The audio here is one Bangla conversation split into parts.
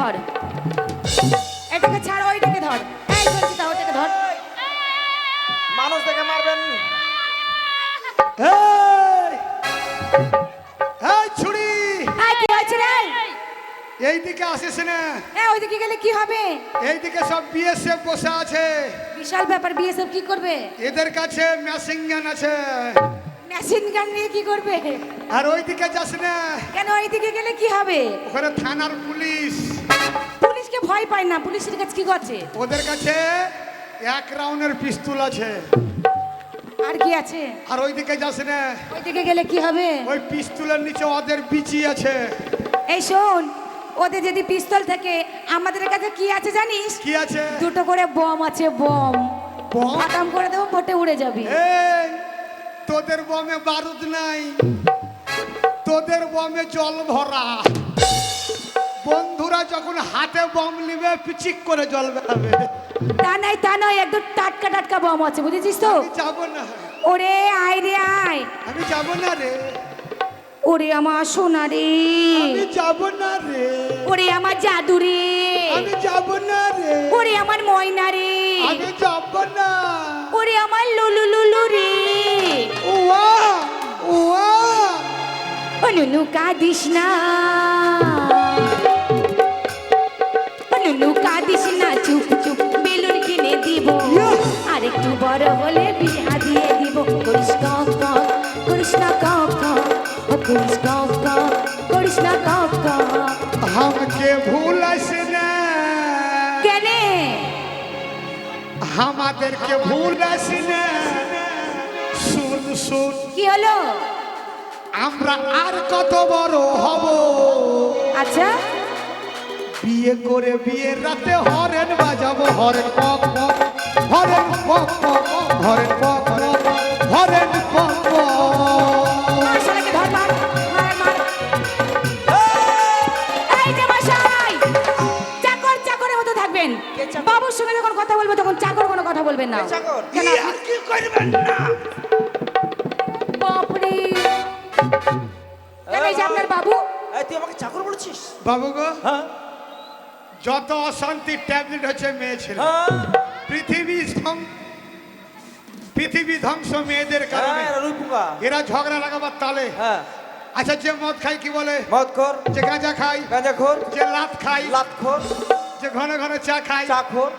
ধর। এটাকে ছাড় ওইটাকে ধর। এই বলছি তা ওটাকে ধর। মানুষ দেখে মারবেন। এই! এই ছুরি! এই কি হয়েছে রে? এইদিকে আসিস না। এ ওইদিকে গেলে কি হবে? এইদিকে সব বিএসএফ বসে আছে। বিশাল ব্যাপার বিএসএফ কি করবে? এদের কাছে মেশিন গান আছে। মেশিন গান নিয়ে কি করবে? আর ওইদিকে যাস না। কেন ওইদিকে গেলে কি হবে? ওখানে থানার পুলিশ। ভয় পায় না পুলিশের কাছে কি করছে ওদের কাছে এক রাউন্ডের পিস্তুল আছে। আর কি আছে? আর ওইদিকে যাস না। ওইদিকে গেলে কি হবে? ওই পিস্তুলের নিচে ওদের বিচি আছে। এই শোন ওদের যদি পিস্তল থাকে আমাদের কাছে কি আছে জানিস? কি আছে? দুটো করে বম আছে বম। বম? খতম করে দেবো পটে উড়ে যাবি। এই তোদের বমে বারুদ নাই। তোদের বমে জল ভরা। বন্ধুরা যখন হাতে বম নিবে পিচিক করে জল বেরাবে। তা নাই তা নয় একদম টাটকা টাটকা বম আছে বুঝেছিস তো? যাব না। ওরে আয় রে আয়। আমি যাব না রে। ওরে আমার সোনা রে। আমি যাব না রে। ওরে আমার জাদু রে। আমি যাব না রে। ওরে আমার ময়না রে। আমি যাব না। ওরে আমার লুলু লুলু রে। ওয়া ওয়া ও নুনু কাঁদিস না। স্টপ স্টপ করিস না টপ টপ হামকে ভুলাস না। কেনে? আমাদেরকে ভুলাস না। শুন শুন। কি হলো? আমরা আর কত বড় হব? আচ্ছা। বিয়ে করে বিয়ের রাতে হরেন বাজাবো হরেন পক পক। হরেন পক পক হরেন পক পক। হরেন পক পক। কে চাকর? কেন কি করবেন না? বাপরে। এই যে আপনার বাবু? তুই আমাকে চাকর বলেছিস? বাবু গো হ্যাঁ? যত অশান্তির ট্যাবলেট হচ্ছে মেয়ে ছেলে। হ্যাঁ? পৃথিবী পৃথিবী ধ্বংস মেয়েদের কারণে। হ্যাঁ রুই এরা ঝগড়া লাগাবার তালে। হ্যাঁ। আচ্ছা যে মদ খাই কি বলে? মদ খোর যে গাঁজা খাই গাঁজা খোর যে লাত খাই লাত খোর যে ঘন ঘন চা খাই চা খোর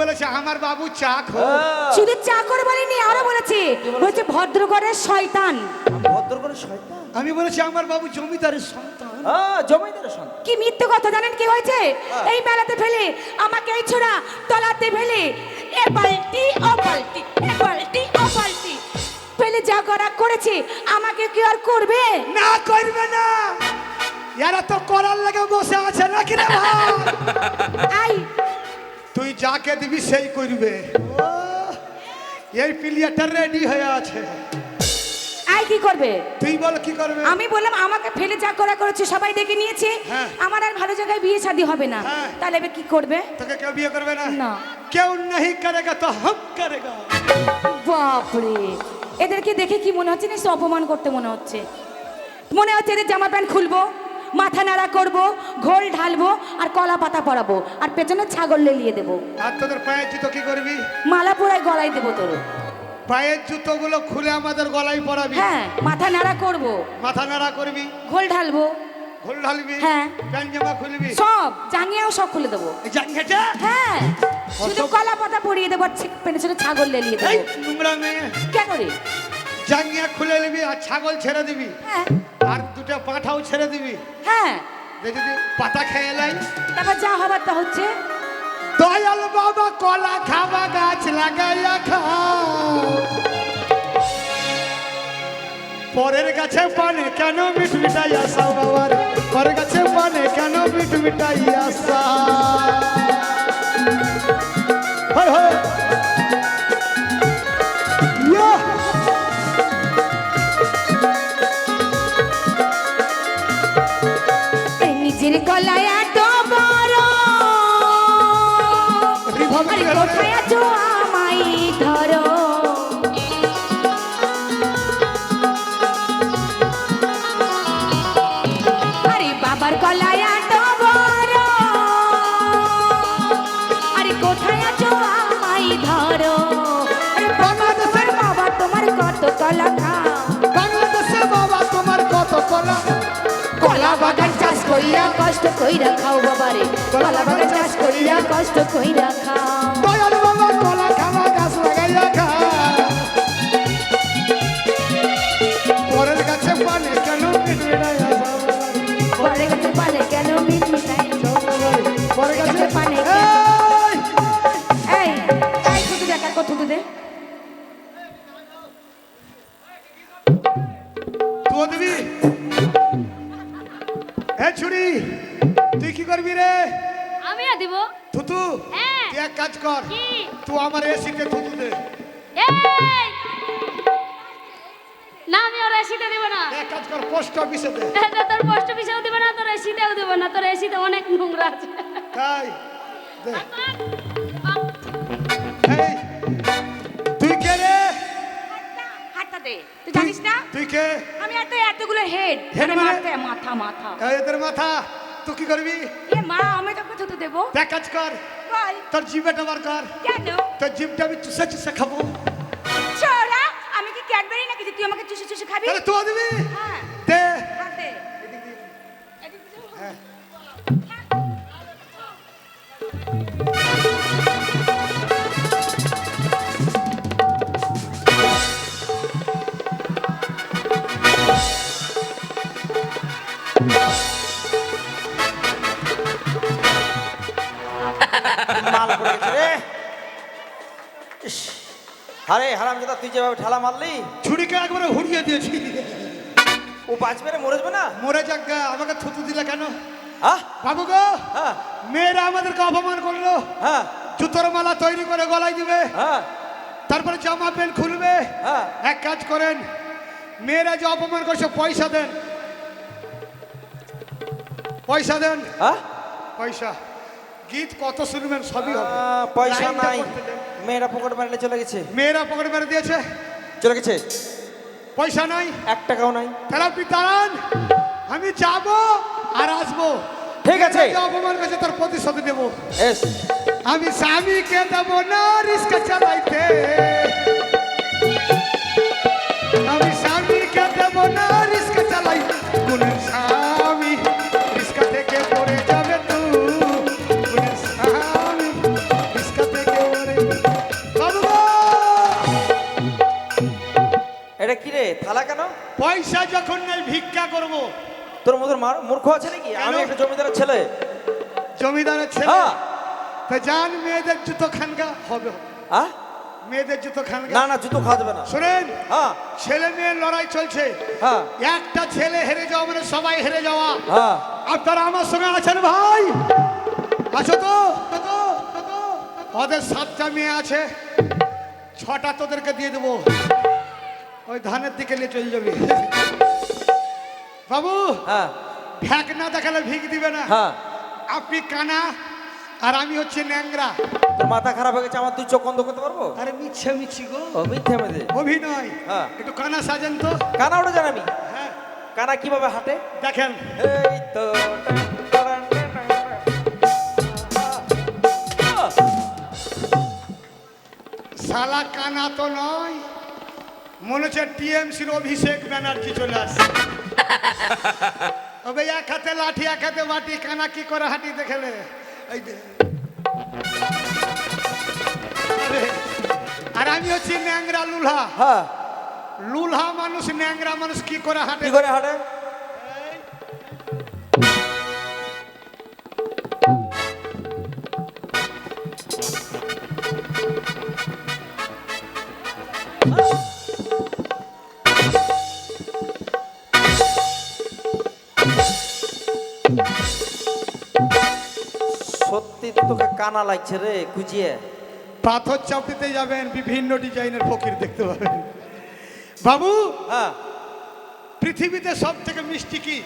বলেছি আমার বাবু চা খো। হ্যাঁ। শুধু চাকর বলেনি আরও বলেছে বলছে ভদ্রগড়ের শয়তান। ভদ্র করে শয়তান? আমি বলেছি আমার বাবু জমিদারের সন্তান। হ্যাঁ সন্তান। কি মিথ্যে কথা জানেন কি হয়েছে? হ্যাঁ। এই বেলাতে ফেলে আমাকে এই ছোড়া তলাতে ফেলে এ বালতি ও বালতি এ বালতি ও বালতি ফেলে যা করা করেছে আমাকে কি আর করবে? না করবে না। এরা তো করার লাগে বসে আছে নাকি রে ভাই? যাকে দিবি সেই করবে ও, এই প্লেয়ারটা রেডি হয়ে আছে আই কি করবে তুই বল কি করবে আমি বললাম আমাকে ফেলে যা করা করেছে সবাই দেখে নিয়েছে হ্যাঁ। আমার আর ভালো জায়গায় বিয়ে শাদী হবে না হ্যাঁ। তাহলে এবার কি করবে তোকে কেউ বিয়ে করবে না না। কেউ नहीं करेगा तो हम करेगा বাপরে এদেরকে দেখে কি মনে হচ্ছে নিশ্চয় অপমান করতে মনে হচ্ছে মনে হচ্ছে এদের জামা প্যান্ট খুলবো মাথা নাড়া করব ঘোল ঢালবো আর কলা পাতা পরাবো আর পেছনে ছাগল লেলিয়ে দেবো। আর তোদের পায়ের জুতো কি করবি? মালা পোড়ায় গলায় দেবো তোর। পায়ের জুতোগুলো খুলে আমাদের গলায় পরাবি হ্যাঁ মাথা নাড়া করব। মাথা নাড়া করবি? ঘোল ঢালবো। ঘোল ঢালবি? হ্যাঁ। প্যান্ট জামা খুলবি? সব জাঙ্গিয়াও সব খুলে দেবো। এই জাঙ্গেটা হ্যাঁ শুধু কলা পাতা পরিয়ে দেবো পেছনে ছাগল লেলিয়ে এই দেবো নোংরা মেয়ে। কেন রে? জাঙ্গিয়া খুলে নিবি আর ছাগল ছেড়ে দিবি। হ্যাঁ। আর দুটো পাঁঠাও ছেড়ে দিবি। হ্যাঁ। যদি পাতা খেয়ে লাই তারপর যা হবার তা হচ্ছে। দয়াল বাবা কলা খাবা গাছ লাগাইয়া খাও। পরের গাছে পানে কেন মিট মিটাই আসা বাবার? পরের গাছে পানে কেন মিট মিটাই আসা গলায় এত বড় কোথায় আছো আমায় ধরো। আরে বাবার গলায় এত বড় আরে কোথায় আছো আমায় ধরো। আরে বাবা তোমার কত কলা কইরা কষ্ট কইরা খাও বাবারে। কলা বাগান চাষ কইরা কষ্ট কইরা খাও। দয়াল বাবা কলা খাওয়া গাছ লাগাইয়া খা। পরের কাছে পানে কেন মিটবে না পরে গেছে পানে কাজ পোস্ট অফিসে দে। এটা তোর পোস্ট অফিসেও দেব না তোর এসিতেও দেব না। তোর এসিতে অনেক নোংরা আছে। তাই? দে। এই তুই কে রে? হাতটা দে। তুই জানিস না? তুই কে? আমি এত এতগুলো হেড মানে মানে? মাথা মাথা মাথা। এদের মাথা তুই কি করবি? এ মা আমি তো তোকে থুতু দেবো। দেখ কাজ কর। তোর জিভেটা বার কর। কেন? তোর জিভটা আমি চুষে চুষে খাব। ক্যাডবেরি নাকি তুই আমাকে চুষে চুষে খাবি? তাহলে তো দিবি হ্যাঁ। দে। হাত দে। মাল আরে হারাম দাদা তুই যেভাবে ঠালা মারলি ছুরিকে একবারে হুড়িয়ে দিয়েছি। ও বাঁচবে রে মরে যাবে না? মরে যাক গা, আমাকে থুতু দিলে কেন? হ্যাঁ? বাবু গো হ্যাঁ। মেয়েরা আমাদেরকে অপমান করল। হ্যাঁ। জুতোর মালা তৈরি করে গলায় দিবে। হ্যাঁ। তারপরে জামা প্যান্ট খুলবে। হ্যাঁ। এক কাজ করেন মেয়েরা যে অপমান করছে পয়সা দেন। পয়সা দেন। হ্যাঁ? পয়সা। গীত কত শুনবেন সবই হবে। পয়সা নাই। মেয়েরা পকেট মারলে চলে গেছে। মেয়েরা পকেট মারে দিয়েছে। চলে গেছে। পয়সা নাই। এক টাকাও নাই। তাহলে আপনি আমি যাব আর আসব। ঠিক আছে। অপমান কাছে তার প্রতিশোধ দেবো এস আমি স্বামীকে দেবো না রিস্কা চালাইতে। পয়সা যখন নেই ভিক্ষা করব তোর মধ্যে মূর্খ আছে নাকি? আমি? একটা জমিদারের ছেলে। জমিদারের ছেলে? হ্যাঁ। তা জান মেয়েদের জুতো খানগা হবে। হ্যাঁ? মেয়েদের জুতো খানগা? না না জুতো খাওয়া যাবে না। শোনেন হ্যাঁ। ছেলে মেয়ের লড়াই চলছে। হ্যাঁ। একটা ছেলে হেরে যাওয়া মানে সবাই হেরে যাওয়া। হ্যাঁ। আপনারা আমার সঙ্গে আছেন ভাই। আছো তো আছো তো? ওদের সাতটা মেয়ে আছে। ছটা তোদেরকে দিয়ে দেবো। ওই ধানের দিকে নিয়ে চলে যাবি। বাবু হ্যাঁ। ভ্যাক না দেখালে ভিক দিবে না। হ্যাঁ। আপনি কানা আর আমি হচ্ছে ন্যাংরা। তোর মাথা খারাপ হয়ে গেছে আমার তুই চোখ বন্ধ করতে পারব? আরে মিচ্ছে মিছি গো। ও মিথ্যে মেয়েদের অভিনয়। হ্যাঁ। একটু কানা সাজেন তো। কানা ওটা জানি আমি? হ্যাঁ। কানা কীভাবে হাঁটে? দেখেন। এই তো। শালা কানা তো নয়। মনে হচ্ছে টিএমসির অভিষেক ব্যানার্জি চলে আসছে। তবে এক হাতে লাঠি এক হাতে বাটি কানা কি করে হাঁটি দেখেলে এই আর আমি হচ্ছি ন্যাংরা লুলহা। হ্যাঁ। লুলহা মানুষ ন্যাংরা মানুষ কি করে হাঁটে? কি করে হাঁটে? সত্যি তোকে কানা লাগছে রে খুঁজিয়ে। পাথর চাপড়িতে যাবেন বিভিন্ন ডিজাইনের ফকির দেখতে পাবেন। বাবু হ্যাঁ। পৃথিবীতে সব থেকে মিষ্টি কি?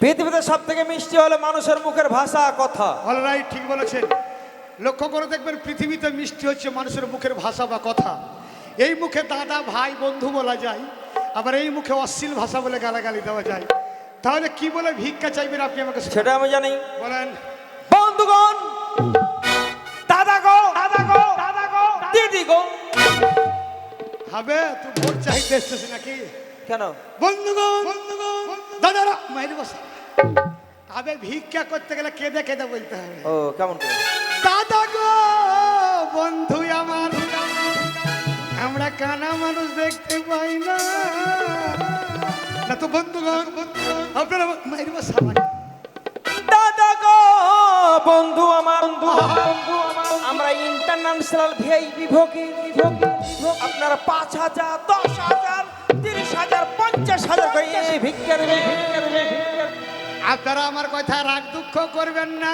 পৃথিবীতে সব থেকে মিষ্টি হলো মানুষের মুখের ভাষা কথা। অলরাইট ঠিক বলেছেন। লক্ষ্য করে দেখবেন পৃথিবীতে মিষ্টি হচ্ছে মানুষের মুখের ভাষা বা কথা। এই মুখে দাদা ভাই বন্ধু বলা যায়। আবার এই মুখে অশ্লীল ভাষা বলে গালাগালি দেওয়া যায়। তাহলে কি বলে ভিক্ষা চাইবেন আপনি আমাকে। সেটা আমি জানি। বলেন। বন্ধুগণ গো। হবে তুই ভোট চাইতে এসছিস নাকি? কেন? বন্ধুগণ বন্ধুগণ। দাদা মাইরি বসা। আবে ভিক্ষা করতে গেলে কেঁদে কেঁদে বলতে হবে। ও কেমন করে? দাদা গো বন্ধু আমার। আমরা কানা মানুষ দেখতে পাই না। না তো বন্ধুগণ আপনারা মাইরি বসা। দাদা গো বন্ধু আমার। বন্ধু আমার আমরা ইন্টারন্যাশনাল ভিআইপি ভোগী আপনারা পাঁচ হাজার, দশ হাজার, তিরিশ হাজার, পঞ্চাশ হাজার করে এই ভিক্ষা। আপনারা আমার কথা রাগ দুঃখ করবেন না।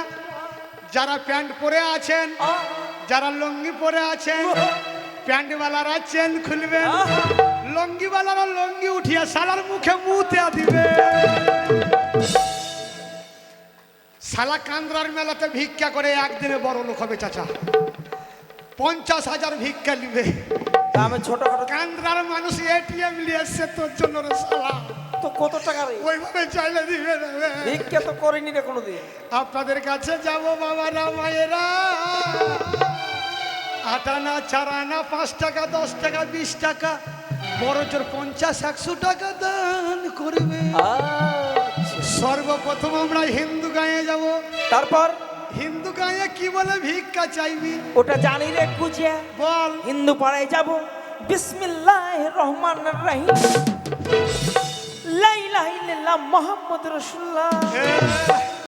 যারা প্যান্ট পরে আছেন, যারা লুঙ্গি পরে আছেন, প্যান্টওয়ালারা চেন খুলবেন, লঙ্গিওয়ালারা লঙ্গি উঠিয়ে সালার মুখে মুতে দিবে। সালা কান্দ্রার মেলাতে ভিক্ষা করে একদিনে বড় লোক হবে, চাচা। পঞ্চাশ হাজার ভিক্ষা নিবে। আমি ছোটখাটো কান্দ্রার মানুষ এটিএম নিয়ে এসছে তোর জন্য রে সালা তো কত টাকা রে? ওইভাবে চাইলে দিবে না ভিক্ষা তো করিনি রে কোনোদিন। আপনাদের কাছে যাব বাবারা মায়েরা আটানা চারানা পাঁচ টাকা দশ টাকা বিশ টাকা। বড় জোর পঞ্চাশ একশো টাকা দান করবে। আচ্ছা। সর্বপ্রথম আমরা হিন্দু গাঁয়ে যাব। তারপর? হিন্দু গায়ে কি বলে ভিক্ষা চাইবি? ওটা জানি রে কুচিয়া বল। হিন্দু পাড়ায় যাব। বিসমিল্লাহ রহমান রহিম। লাইলাহ ইল্লাল্লাহ মোহাম্মদ রাসূলুল্লাহ। এ,